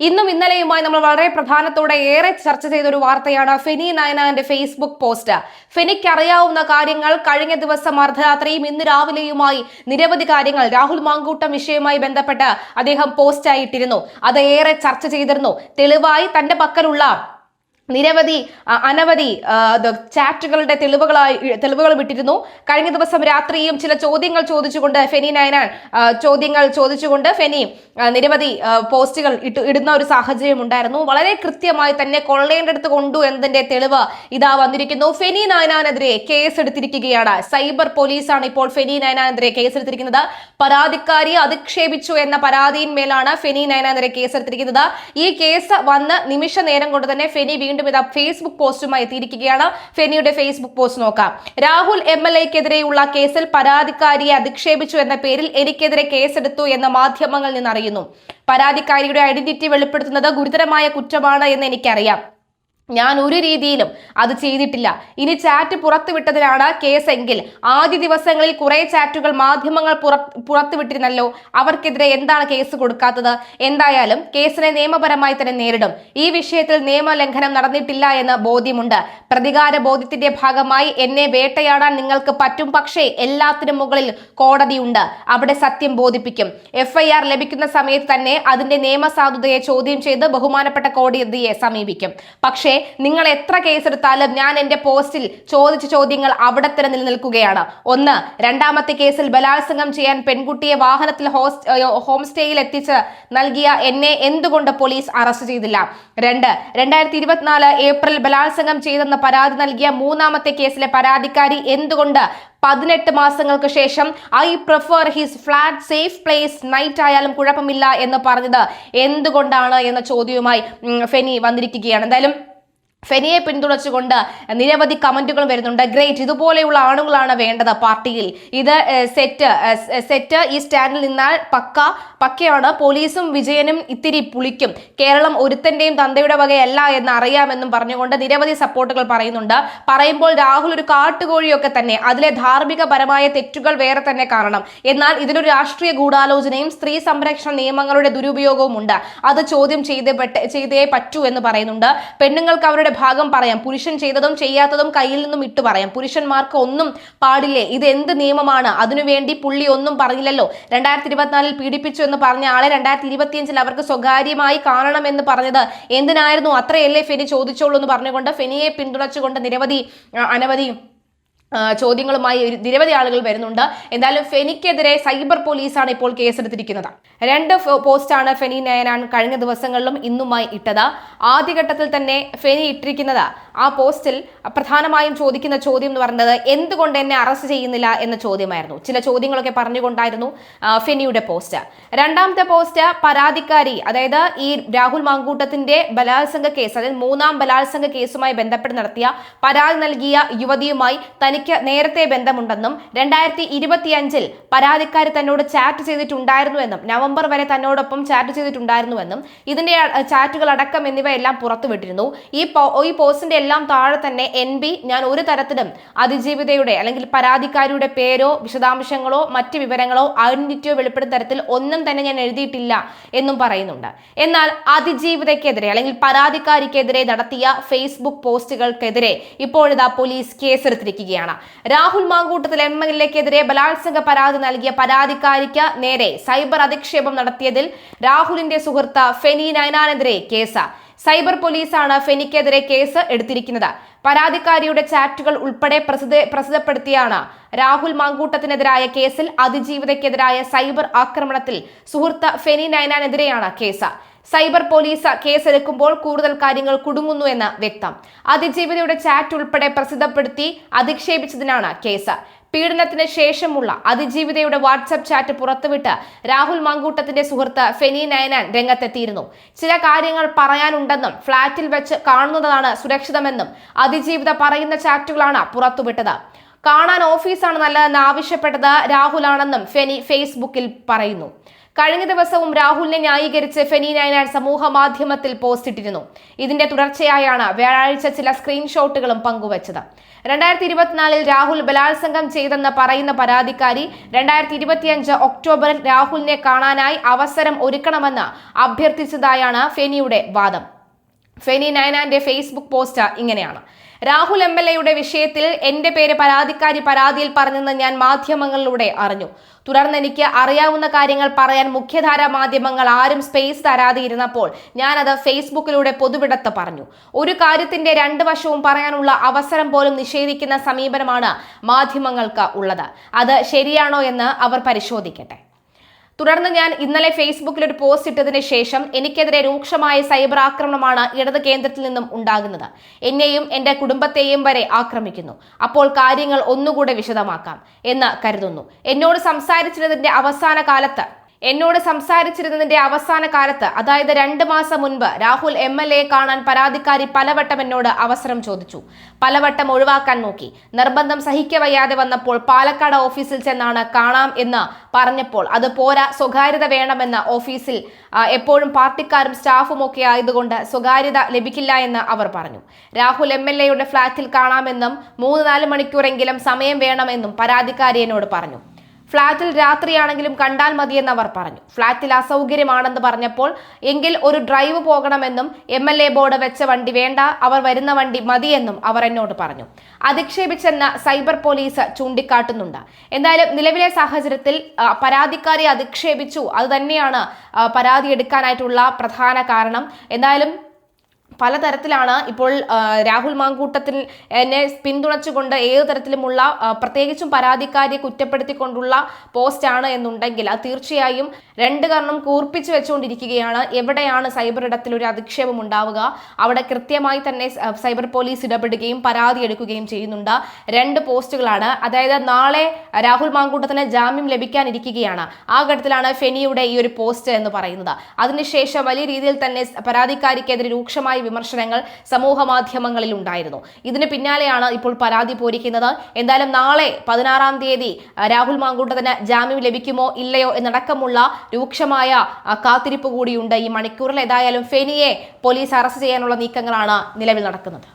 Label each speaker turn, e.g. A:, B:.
A: ഇന്നും ഇന്നലെയുമായി നമ്മൾ വളരെ പ്രധാനത്തോടെ ഏറെ ചർച്ച ചെയ്ത ഒരു വാർത്തയാണ് ഫെനി നയനാന്റെ ഫേസ്ബുക്ക് പോസ്റ്റ്. ഫെനിക്ക് അറിയാവുന്ന കാര്യങ്ങൾ കഴിഞ്ഞ ദിവസം അർദ്ധരാത്രിയും ഇന്ന് രാവിലെയുമായി നിരവധി കാര്യങ്ങൾ രാഹുൽ മാങ്കൂട്ടം വിഷയവുമായി ബന്ധപ്പെട്ട് അദ്ദേഹം പോസ്റ്റായിട്ടിരുന്നു. അത് ഏറെ ചർച്ച ചെയ്തിരുന്നു. തെളിവായി തന്റെ പക്കലുള്ള നിരവധി അനവധി ചാറ്റുകളുടെ തെളിവുകളായി തെളിവുകൾ വിട്ടിരുന്നു കഴിഞ്ഞ ദിവസം രാത്രിയും ചില ചോദ്യങ്ങൾ ചോദിച്ചുകൊണ്ട് ഫെനി നയനാൻ ചോദ്യങ്ങൾ ചോദിച്ചുകൊണ്ട് ഫെനി നിരവധി പോസ്റ്റുകൾ ഇട്ട് ഇടുന്ന ഒരു സാഹചര്യം ഉണ്ടായിരുന്നു. വളരെ കൃത്യമായി തന്നെ കൊള്ളേണ്ടടുത്ത് കൊണ്ടു എന്നതിന്റെ തെളിവ് ഇതാ വന്നിരിക്കുന്നു. ഫെനി നയനാനെതിരെ കേസ് എടുത്തിരിക്കുകയാണ് സൈബർ പോലീസാണ് ഇപ്പോൾ ഫെനി നയനാനെതിരെ കേസ് എടുത്തിരിക്കുന്നത് പരാതിക്കാരിയെ അധിക്ഷേപിച്ചു എന്ന പരാതിയിന്മേലാണ് ഫെനി നയനാനെതിരെ കേസ് എടുത്തിരിക്കുന്നത് ഈ കേസ് വന്ന് നിമിഷ നേരം കൊണ്ട് തന്നെ ഫെനി വീണ്ടും ഇതാ ഫേസ്ബുക്ക് പോസ്റ്റുമായി എത്തിയിരിക്കുകയാണ്. ഫെനിയുടെ ഫേസ്ബുക്ക് പോസ്റ്റ് നോക്കാം. രാഹുൽ എം എൽ എക്കെതിരെയുള്ള കേസിൽ പരാതിക്കാരിയെ അധിക്ഷേപിച്ചു എന്ന പേരിൽ എനിക്കെതിരെ കേസെടുത്തു എന്ന് മാധ്യമങ്ങളിൽ നിന്ന് അറിയുന്നു പരാതിക്കാരിയുടെ ഐഡന്റിറ്റി വെളിപ്പെടുത്തുന്നത് ഗുരുതരമായ കുറ്റമാണ് എന്ന് എനിക്കറിയാം. ഞാൻ ഒരു രീതിയിലും അത് ചെയ്തിട്ടില്ല. ഇനി ചാറ്റ് പുറത്തുവിട്ടതിലാണ് കേസെങ്കിൽ ആദ്യ ദിവസങ്ങളിൽ കുറേ ചാറ്റുകൾ മാധ്യമങ്ങൾ പുറ പുറത്തുവിട്ടിരുന്നല്ലോ. അവർക്കെതിരെ എന്താണ് കേസ് കൊടുക്കാത്തത്? എന്തായാലും കേസിനെ നിയമപരമായി തന്നെ നേരിടും. ഈ വിഷയത്തിൽ നിയമലംഘനം നടന്നിട്ടില്ല എന്ന് ബോധ്യമുണ്ട്. പ്രതികാര ബോധ്യത്തിന്റെ ഭാഗമായി എന്നെ വേട്ടയാടാൻ നിങ്ങൾക്ക് പറ്റും പക്ഷേ എല്ലാത്തിനും മുകളിൽ കോടതിയുണ്ട് അവിടെ സത്യം ബോധിപ്പിക്കും. എഫ്ഐആർ ലഭിക്കുന്ന സമയത്ത് തന്നെ അതിന്റെ നിയമസാധുതയെ ചോദ്യം ചെയ്ത് ബഹുമാനപ്പെട്ട കോടതിയെ സമീപിക്കും. പക്ഷേ നിങ്ങൾ എത്ര കേസ് കേസെടുത്താലും ഞാൻ എന്റെ പോസ്റ്റിൽ ചോദിച്ച ചോദ്യങ്ങൾ അവിടെ തന്നെ നിലനിൽക്കുകയാണ്. ഒന്ന് രണ്ടാമത്തെ കേസിൽ ബലാത്സംഗം ചെയ്യാൻ പെൺകുട്ടിയെ വാഹനത്തിൽ ഹോം സ്റ്റേയിൽ എത്തിച്ച് നൽകിയ എന്നെ എന്തുകൊണ്ട് പോലീസ് അറസ്റ്റ് ചെയ്തില്ല? രണ്ട് രണ്ടായിരത്തി ഇരുപത്തിനാല് ഏപ്രിൽ ബലാത്സംഗം ചെയ്തെന്ന് പരാതി നൽകിയ മൂന്നാമത്തെ കേസിലെ പരാതിക്കാരി എന്തുകൊണ്ട് പതിനെട്ട് മാസങ്ങൾക്ക് ശേഷം I prefer his flat safe place night ആയാലും കുഴപ്പമില്ല എന്ന് പറഞ്ഞത് എന്തുകൊണ്ടാണ് എന്ന ചോദ്യവുമായി ഫെനി വന്നിരിക്കുകയാണ്. എന്തായാലും ഫെനിയെ പിന്തുണച്ചുകൊണ്ട് നിരവധി കമന്റുകൾ വരുന്നുണ്ട്. ഗ്രേറ്റ്. ഇതുപോലെയുള്ള ആണുങ്ങളാണ് വേണ്ടത് പാർട്ടിയിൽ. ഇത് സെറ്റ് സെറ്റ് ഈ സ്റ്റാൻഡിൽ നിന്നാൽ പക്ക പക്കയാണ്. പോലീസും വിജയനും ഇത്തിരി പുളിക്കും. കേരളം ഒരുത്തന്റെയും തന്തയുടെ വകയല്ല എന്ന് അറിയാമെന്നും പറഞ്ഞുകൊണ്ട് നിരവധി സപ്പോർട്ടുകൾ പറയുന്നുണ്ട്. പറയുമ്പോൾ രാഹുൽ ഒരു കാട്ടുകോഴിയൊക്കെ തന്നെ. അതിലെ ധാർമ്മികപരമായ തെറ്റുകൾ വേറെ തന്നെ കാരണം. എന്നാൽ ഇതിലൊരു രാഷ്ട്രീയ ഗൂഢാലോചനയും സ്ത്രീ സംരക്ഷണ നിയമങ്ങളുടെ ദുരുപയോഗവും ഉണ്ട് അത് ചോദ്യം ചെയ്തേ ചെയ്തേ പറ്റൂ എന്ന് പറയുന്നുണ്ട്. പെണ്ണുങ്ങൾക്ക് അവരുടെ ഭാഗം പറയാം. പുരുഷൻ ചെയ്തതും ചെയ്യാത്തതും കയ്യിൽ നിന്നും ഇട്ടു പറയാം. പുരുഷന്മാർക്ക് ഒന്നും പാടില്ലേ? ഇത് എന്ത് നിയമമാണ്? അതിനുവേണ്ടി പുള്ളി ഒന്നും പറഞ്ഞില്ലല്ലോ. രണ്ടായിരത്തി ഇരുപത്തിനാലിൽ പീഡിപ്പിച്ചു എന്ന് പറഞ്ഞ ആളെ രണ്ടായിരത്തി ഇരുപത്തിയഞ്ചിൽ അവർക്ക് സ്വകാര്യമായി കാണണമെന്ന് പറഞ്ഞത് എന്തിനായിരുന്നു? അത്രയല്ലേ ഫെനി ചോദിച്ചോളൂ എന്ന് പറഞ്ഞുകൊണ്ട് ഫെനിയെ പിന്തുണച്ചുകൊണ്ട് നിരവധി അനവധി ചോദ്യങ്ങളുമായി നിരവധി ആളുകൾ വരുന്നുണ്ട്. എന്തായാലും ഫെനിക്കെതിരെ സൈബർ പോലീസാണ് ഇപ്പോൾ കേസെടുത്തിരിക്കുന്നത്. രണ്ട് പോസ്റ്റാണ് ഫെനി നയനാൻ കഴിഞ്ഞ ദിവസങ്ങളിലും ഇന്നുമായി ഇട്ടത്. ആദ്യഘട്ടത്തിൽ തന്നെ ഫെനി ഇട്ടിരിക്കുന്നത് ആ പോസ്റ്റിൽ പ്രധാനമായും ചോദിക്കുന്ന ചോദ്യം എന്ന് പറയുന്നത് എന്തുകൊണ്ട് എന്നെ അറസ്റ്റ് ചെയ്യുന്നില്ല എന്ന ചോദ്യമായിരുന്നു. ചില ചോദ്യങ്ങളൊക്കെ പറഞ്ഞുകൊണ്ടായിരുന്നു ഫെനിയുടെ പോസ്റ്റ്. രണ്ടാമത്തെ പോസ്റ്റ് പരാതിക്കാരി അതായത് ഈ രാഹുൽ മാങ്കൂട്ടത്തിന്റെ ബലാത്സംഗ കേസ് അതായത് മൂന്നാം ബലാത്സംഗ കേസുമായി ബന്ധപ്പെട്ട് നടത്തിയ പരാതി നൽകിയ യുവതിയുമായി തനിക്ക് നേരത്തെ ബന്ധമുണ്ടെന്നും രണ്ടായിരത്തി ഇരുപത്തിയഞ്ചിൽ പരാതിക്കാരി തന്നോട് ചാറ്റ് ചെയ്തിട്ടുണ്ടായിരുന്നുവെന്നും നവംബർ വരെ തന്നോടൊപ്പം ചാറ്റ് ചെയ്തിട്ടുണ്ടായിരുന്നുവെന്നും ഇതിന്റെ ചാറ്റുകൾ അടക്കം എന്നിവയെല്ലാം പുറത്തുവിട്ടിരുന്നു. ഈ ഈ പോസ്റ്റിന്റെ എല്ലാം താഴെ തന്നെ എൻ ബി ഞാൻ ഒരു തരത്തിലും അതിജീവിതയുടെ അല്ലെങ്കിൽ പരാതിക്കാരിയുടെ പേരോ വിശദാംശങ്ങളോ മറ്റ് വിവരങ്ങളോ ഐഡന്റിറ്റിയോ വെളിപ്പെടുന്ന തരത്തിൽ ഒന്നും തന്നെ ഞാൻ എഴുതിയിട്ടില്ല എന്നും പറയുന്നുണ്ട്. എന്നാൽ അതിജീവിതയ്ക്കെതിരെ അല്ലെങ്കിൽ പരാതിക്കാരിക്കെതിരെ നടത്തിയ ഫേസ്ബുക്ക് പോസ്റ്റുകൾക്കെതിരെ ഇപ്പോഴിതാ പോലീസ് കേസെടുത്തിരിക്കുകയാണ്. രാഹുൽ മാങ്കൂട്ടത്തിൽ എം എൽ എക്കെതിരെ ബലാത്സംഗ പരാതി നൽകിയ പരാതിക്കാരിക്ക് നേരെ സൈബർ അധിക്ഷേപം നടത്തിയതിൽ രാഹുലിന്റെ സുഹൃത്ത് ഫെനി നയനാനെതിരെ കേസ്. സൈബർ പോലീസാണ് ഫെനിക്കെതിരെ കേസ് എടുത്തിരിക്കുന്നത്. പരാതിക്കാരിയുടെ ചാറ്റുകൾ ഉൾപ്പെടെ പ്രസിദ്ധ പ്രസിദ്ധപ്പെടുത്തിയാണ് രാഹുൽ മാങ്കൂട്ടത്തിനെതിരായ കേസിൽ അതിജീവിതയ്ക്കെതിരായ സൈബർ ആക്രമണത്തിൽ സുഹൃത്ത് ഫെനി നയനാനെതിരെയാണ് കേസ്. സൈബർ പോലീസ് കേസെടുക്കുമ്പോൾ കൂടുതൽ കാര്യങ്ങൾ കുടുങ്ങുന്നു എന്ന് വ്യക്തം. അതിജീവിതയുടെ ചാറ്റ് ഉൾപ്പെടെ പ്രസിദ്ധപ്പെടുത്തി അധിക്ഷേപിച്ചതിനാണ് കേസ്. പീഡനത്തിന് ശേഷമുള്ള അതിജീവിതയുടെ വാട്സപ്പ് ചാറ്റ് പുറത്തുവിട്ട് രാഹുൽ മാങ്കൂട്ടത്തിന്റെ സുഹൃത്ത് ഫെനി നയനാൻ രംഗത്തെത്തിയിരുന്നു. ചില കാര്യങ്ങൾ പറയാനുണ്ടെന്നും ഫ്ളാറ്റിൽ വെച്ച് കാണുന്നതാണ് സുരക്ഷിതമെന്നും അതിജീവിത പറയുന്ന ചാറ്റുകളാണ് പുറത്തുവിട്ടത്. കാണാൻ ഓഫീസാണ് നല്ലതെന്ന് ആവശ്യപ്പെട്ടത് രാഹുലാണെന്നും ഫെനി ഫേസ്ബുക്കിൽ പറയുന്നു. കഴിഞ്ഞ ദിവസവും രാഹുലിനെ ന്യായീകരിച്ച് ഫെനി നയനാൻ സമൂഹ മാധ്യമത്തിൽ പോസ്റ്റ് ഇട്ടിരുന്നു. ഇതിന്റെ തുടർച്ചയായാണ് വ്യാഴാഴ്ച ചില സ്ക്രീൻഷോട്ടുകളും പങ്കുവച്ചത്. രണ്ടായിരത്തി ഇരുപത്തിനാലിൽ രാഹുൽ ബലാത്സംഗം ചെയ്തെന്ന് പറയുന്ന പരാതിക്കാരി രണ്ടായിരത്തി ഇരുപത്തിയഞ്ച് ഒക്ടോബറിൽ രാഹുലിനെ കാണാനായി അവസരം ഒരുക്കണമെന്ന് അഭ്യർത്ഥിച്ചതായാണ് ഫെനിയുടെ വാദം. ഫെനി നയനാന്റെ ഫേസ്ബുക്ക് പോസ്റ്റ് ഇങ്ങനെയാണ്. രാഹുൽ എം എൽ എയുടെ വിഷയത്തിൽ എന്റെ പേര് പരാതിക്കാരി പരാതിയിൽ പറഞ്ഞെന്ന് ഞാൻ മാധ്യമങ്ങളിലൂടെ അറിഞ്ഞു. തുടർന്ന് എനിക്ക് അറിയാവുന്ന കാര്യങ്ങൾ പറയാൻ മുഖ്യധാര മാധ്യമങ്ങൾ ആരും സ്പേസ് തരാതെ ഇരുന്നപ്പോൾ ഞാനത് ഫേസ്ബുക്കിലൂടെ പൊതുവിടത്ത് പറഞ്ഞു. ഒരു കാര്യത്തിന്റെ രണ്ട് വശവും പറയാനുള്ള അവസരം പോലും നിഷേധിക്കുന്ന സമീപനമാണ് മാധ്യമങ്ങൾക്ക് ഉള്ളത്. അത് ശരിയാണോ എന്ന് അവർ പരിശോധിക്കട്ടെ. തുടർന്ന് ഞാൻ ഇന്നലെ ഫേസ്ബുക്കിൽ ഒരു പോസ്റ്റ് ഇട്ടതിന് ശേഷം എനിക്കെതിരെ രൂക്ഷമായ സൈബർ ആക്രമണമാണ് ഇടത് കേന്ദ്രത്തിൽ നിന്നും ഉണ്ടാകുന്നത്. എന്നെയും എന്റെ കുടുംബത്തെയും വരെ ആക്രമിക്കുന്നു. അപ്പോൾ കാര്യങ്ങൾ ഒന്നുകൂടെ വിശദമാക്കാം എന്ന് കരുതുന്നു. എന്നോട് സംസാരിച്ചിരുന്നതിന്റെ അവസാന കാലത്ത് എന്നോട് സംസാരിച്ചിരുന്നതിന്റെ അവസാന കാലത്ത് അതായത് രണ്ട് മാസം മുൻപ് രാഹുൽ എം എൽ എ കാണാൻ പരാതിക്കാരി പലവട്ടം എന്നോട് അവസരം ചോദിച്ചു. പലവട്ടം ഒഴിവാക്കാൻ നോക്കി. നിർബന്ധം സഹിക്കവയ്യാതെ വന്നപ്പോൾ പാലക്കാട് ഓഫീസിൽ ചെന്നാണ് കാണാം എന്ന് പറഞ്ഞപ്പോൾ അത് പോരാ സ്വകാര്യത വേണമെന്ന് ഓഫീസിൽ എപ്പോഴും പാർട്ടിക്കാരും സ്റ്റാഫും ഒക്കെ ആയതുകൊണ്ട് സ്വകാര്യത ലഭിക്കില്ല എന്ന് അവർ പറഞ്ഞു. രാഹുൽ എം എൽ എയുടെ ഫ്ളാറ്റിൽ കാണാമെന്നും മൂന്ന് നാല് മണിക്കൂറെങ്കിലും സമയം വേണമെന്നും പരാതിക്കാരി എന്നോട് പറഞ്ഞു. ഫ്ളാറ്റിൽ രാത്രിയാണെങ്കിലും കണ്ടാൽ മതിയെന്ന് അവർ പറഞ്ഞു. ഫ്ളാറ്റിൽ അസൗകര്യമാണെന്ന് പറഞ്ഞപ്പോൾ എങ്കിൽ ഒരു ഡ്രൈവ് പോകണമെന്നും എം എൽ എ ബോർഡ് വെച്ച വണ്ടി വേണ്ട അവർ വരുന്ന വണ്ടി മതിയെന്നും അവർ എന്നോട് പറഞ്ഞു. അധിക്ഷേപിച്ചെന്ന സൈബർ പോലീസ് ചൂണ്ടിക്കാട്ടുന്നുണ്ട്. എന്തായാലും നിലവിലെ സാഹചര്യത്തിൽ പരാതിക്കാരെ അധിക്ഷേപിച്ചു. അത് തന്നെയാണ് പരാതി എടുക്കാനായിട്ടുള്ള പ്രധാന കാരണം. എന്തായാലും പലതരത്തിലാണ് ഇപ്പോൾ രാഹുൽ മാങ്കൂട്ടത്തിൽ എന്നെ പിന്തുണച്ചുകൊണ്ട് ഏത് തരത്തിലുമുള്ള പ്രത്യേകിച്ചും പരാതിക്കാരിയെ കുറ്റപ്പെടുത്തിക്കൊണ്ടുള്ള പോസ്റ്റാണ് എന്നുണ്ടെങ്കിൽ അത് തീർച്ചയായും രണ്ട് കാരണം കൂർപ്പിച്ചു വെച്ചുകൊണ്ടിരിക്കുകയാണ്. എവിടെയാണ് സൈബർ ഇടത്തിൽ ഒരു അധിക്ഷേപം ഉണ്ടാവുക? അവിടെ കൃത്യമായി തന്നെ സൈബർ പോലീസ് ഇടപെടുകയും പരാതി എടുക്കുകയും ചെയ്യുന്നുണ്ട്. രണ്ട് പോസ്റ്റുകളാണ്. അതായത് നാളെ രാഹുൽ മാങ്കൂട്ടത്തിന് ജാമ്യം ലഭിക്കാനിരിക്കുകയാണ്. ആ ഘട്ടത്തിലാണ് ഫെനിയുടെ ഈ ഒരു പോസ്റ്റ് എന്ന് പറയുന്നത്. അതിനുശേഷം വലിയ രീതിയിൽ തന്നെ പരാതിക്കാരിക്കെതിരെ രൂക്ഷമായ വിമർശനങ്ങൾ സമൂഹ മാധ്യമങ്ങളിൽ ഉണ്ടായിരുന്നു. ഇതിന് പിന്നാലെയാണ് ഇപ്പോൾ പരാതി പോരിക്കുന്നത്. എന്തായാലും നാളെ പതിനാറാം തീയതി രാഹുൽ മാങ്കൂട്ടത്തിന് ജാമ്യം ലഭിക്കുമോ ഇല്ലയോ എന്നടക്കമുള്ള രൂക്ഷമായ കാത്തിരിപ്പ് കൂടിയുണ്ട്. ഈ മണിക്കൂറിൽ ഏതായാലും ഫെനിയെ പോലീസ് അറസ്റ്റ് ചെയ്യാനുള്ള നീക്കങ്ങളാണ് നിലവിൽ നടക്കുന്നത്.